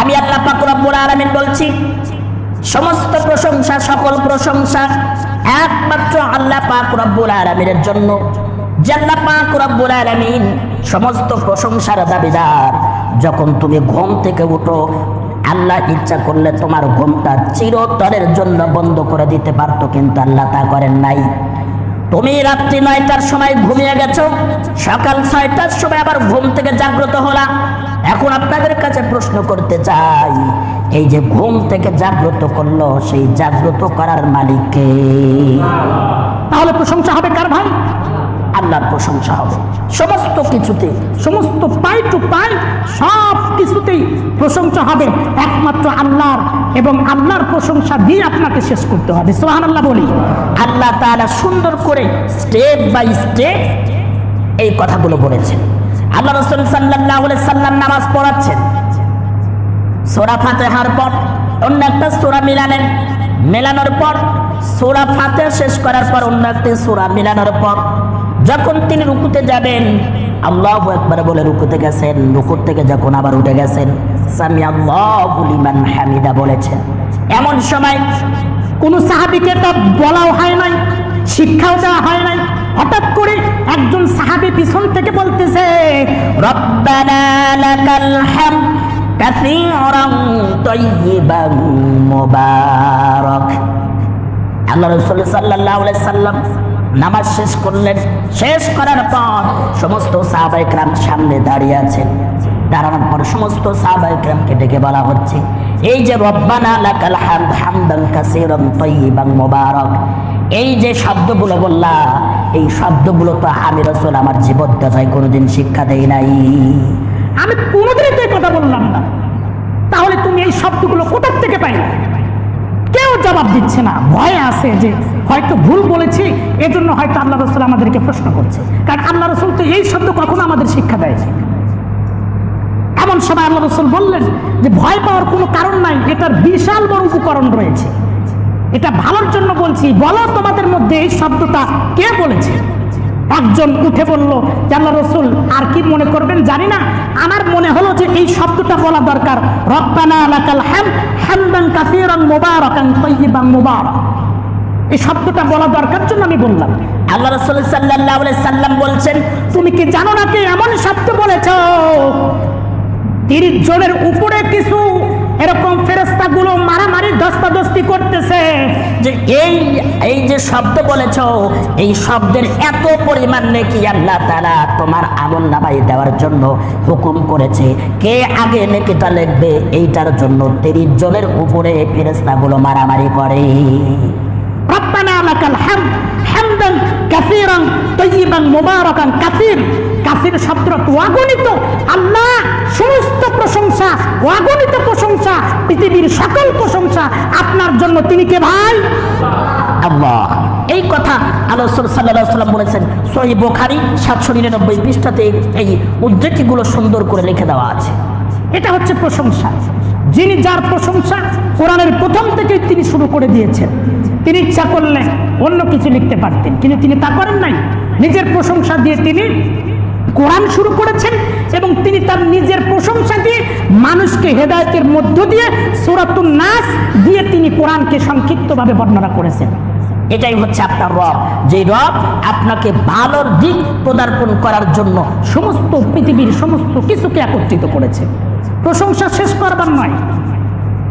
আমি আল্লাহ পাক রব্বুল আলামিন বলছি, সমস্ত প্রশংসা, সকল প্রশংসা একমাত্র আল্লাহ পাক রব্বুল আলামিনের জন্য। জাল্লা পাক রব্বুল আলামিন সমস্ত প্রশংসার দাবিদার। যখন তুমি ঘুম থেকে উঠো, আল্লাহ ইচ্ছা করলে তোমার ঘুমটা চিরতরের জন্য বন্ধ করে দিতে পারতো, কিন্তু আল্লাহ তা করেন নাই। তুমি রাত্রি নয়টার সময় ঘুমিয়ে গেছো? সকাল ছয়টার সময় আবার ঘুম থেকে জাগ্রত হলা। এখন আপনাদের কাছে প্রশ্ন করতে চাই, এই যে ঘুম থেকে জাগ্রত করল, সেই জাগ্রত করার মালিককে তাহলে প্রশংসা হবে কার ভাই? আল্লাহর প্রশংসা হবে। সমস্ত কিছুতে, সমস্ত পাই টু পাই সব কিছুতেই প্রশংসা হবে একমাত্র আল্লাহর এবং আল্লাহর প্রশংসা দিয়ে আপনাকে শেষ করতে হবে। সোহান আল্লাহ বলি। আল্লাহ তাআলা সুন্দর করে স্টেপ বাই স্টেপ এই কথাগুলো বলেছেন। আল্লাহ রসুল সাল্লাহ সাল্লাম নামাজ পড়াচ্ছেন। সোরা ফাতেহার পর অন্য একটা সোরা মিলালেন। মেলানোর পর সোরা ফাতে শেষ করার পর অন্য একটি সোরা মিলানোর পর যখন তিনি রুকুতে যাবেন, আল্লাহ একবার বলে রুকুতে গেছেন, রুকুর থেকে যখন আবার উঠে গেছেন, সামি আল্লাহমান হামিদা বলেছেন। এমন সময় কোন সাহাবিকে তা বলাও হয় নাই, শিক্ষাও দেওয়া হয় নাই, হঠাৎ করে একজন সাহাবি পিছন থেকে বলতেছে আল্লাহ রাসূল সাল্লাহ সাল্লাম নামাজ শেষ করলেন। শেষ করার পর সমস্ত সাহাবাইকরাম সামনে দাঁড়িয়ে আছেন। দাঁড়ানোর পর সমস্ত সাহাবাইকরামকে ডেকে বলা হচ্ছে, এই যে মুবারাক, এই যে শব্দগুলো বললা, এই শব্দগুলো তো আমি রসুল আমার জীবন জীবদ্দশায় কোনোদিন শিক্ষা দেই নাই। আমি কোনোদিনই তো কথা বললাম না। তাহলে তুমি এই শব্দগুলো কোথার থেকে পাইলে? কেউ জবাব দিচ্ছে না। ভয় আছে যে হয়তো ভুল বলেছি, এজন্য হয়তো আল্লাহ রসুল আমাদেরকে প্রশ্ন করছে। কারণ আল্লাহ রসুল তো এই শব্দ কখনো আমাদের শিক্ষা দেয়নি। এমন সময় আল্লাহ রসুল বললেন যে ভয় পাওয়ার কোনো কারণ নাই, এটার বিশাল বড় উপকরণ রয়েছে। এটা ভালোর জন্য বলছি, বলো তোমাদের মধ্যে এই শব্দটা কে বলেছে? একজন উঠে বলল, যে রসুল, আর কি মনে করবেন জানি না, আমার মনে হলো যে এই শব্দটা বলা দরকার। রব্বানা লাকাল হাম হামদান কাসীরান মুবারাকান মুবারাক। এই শব্দটা বলা দরকার জন্য আমি বললাম। আল্লাহ রসুল সাল্লাহ সাল্লাম বলছেন, তুমি কি জানো না কে এমন শব্দ বলেছ? তিরিশ জনের উপরে কিছু এরকম ফেরস্তা গুলো মারামারি দস্তাদস্তি করতেছে যে এই এই যে শব্দ বলেছ, এই শব্দের এত পরিমাণ নেকি আল্লাহ তারা তোমার আমল নামাই দেওয়ার জন্য হুকুম করেছে। কে আগে নেকিটা লিখবে? এইটার জন্য তিরিশ জনের উপরে ফেরেস্তাগুলো মারামারি করে। লাকাল হামদ হামদান কাসীরান তাইয়িবান মুবারাকান কাসীর। কাসীর শব্দটা তো অগণিত। আল্লাহ সমস্ত প্রশংসা অগণিত প্রশংসা পৃথিবীর সকল প্রশংসা আপনার জন্য। তিনি কে ভাই? আল্লাহ। এই কথা আল্লাহ সাল্লাহ সাল্লাম বলেছেন সহি বোখারি সাতশো নিরানব্বই পৃষ্ঠাতে এই উদ্ধৃতিগুলো সুন্দর করে লিখে দেওয়া আছে। এটা হচ্ছে প্রশংসা। যিনি যার প্রশংসা কোরআনের প্রথম থেকে তিনি শুরু করে দিয়েছেন। তিনি ইচ্ছা করলে অন্য কিছু লিখতে পারতেন। কিন্তু তিনি তা করেন নাই। নিজের প্রশংসা দিয়ে তিনি কোরআন শুরু করেছেন এবং তিনি তার নিজের প্রশংসা দিয়ে মানুষকে হেদায়তের মধ্য দিয়ে সুরাতুন নাস দিয়ে তিনি কোরআনকে সংক্ষিপ্তভাবে বর্ণনা করেছেন। এটাই হচ্ছে আপনার রব। যে রব আপনাকে ভালোর দিক পদার্পণ করার জন্য সমস্ত পৃথিবীর সমস্ত কিছুকে একত্রিত করেছে। প্রশংসা শেষ করবার নয়।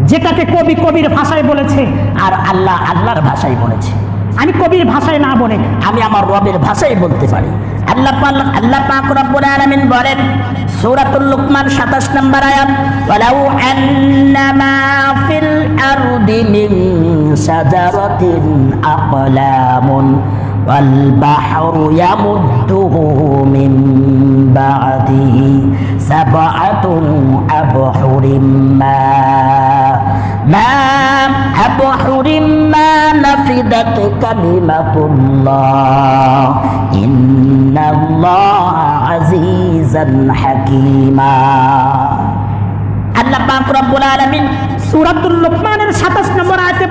যেটাকে কবি কবির ভাষায় বলেছে আর আল্লাহ আল্লাহর ভাষায় বলেছে। আমি কবির ভাষায় না বলে আমি আমার রবের ভাষায় বলতে পারি। আল্লাহ বলেন, সূরাতুল লুকমান 27 নম্বর আয়াত মা মা আবহুরিম মা নাফিদাত কালিমাতুল্লাহ। ইন্নাল্লাহ আজিজান হাকিমা। আল্লাহ পাক রব্বুল আলামিন সুরাতুল লোকমানের সাতাশ নম্বর আয়তে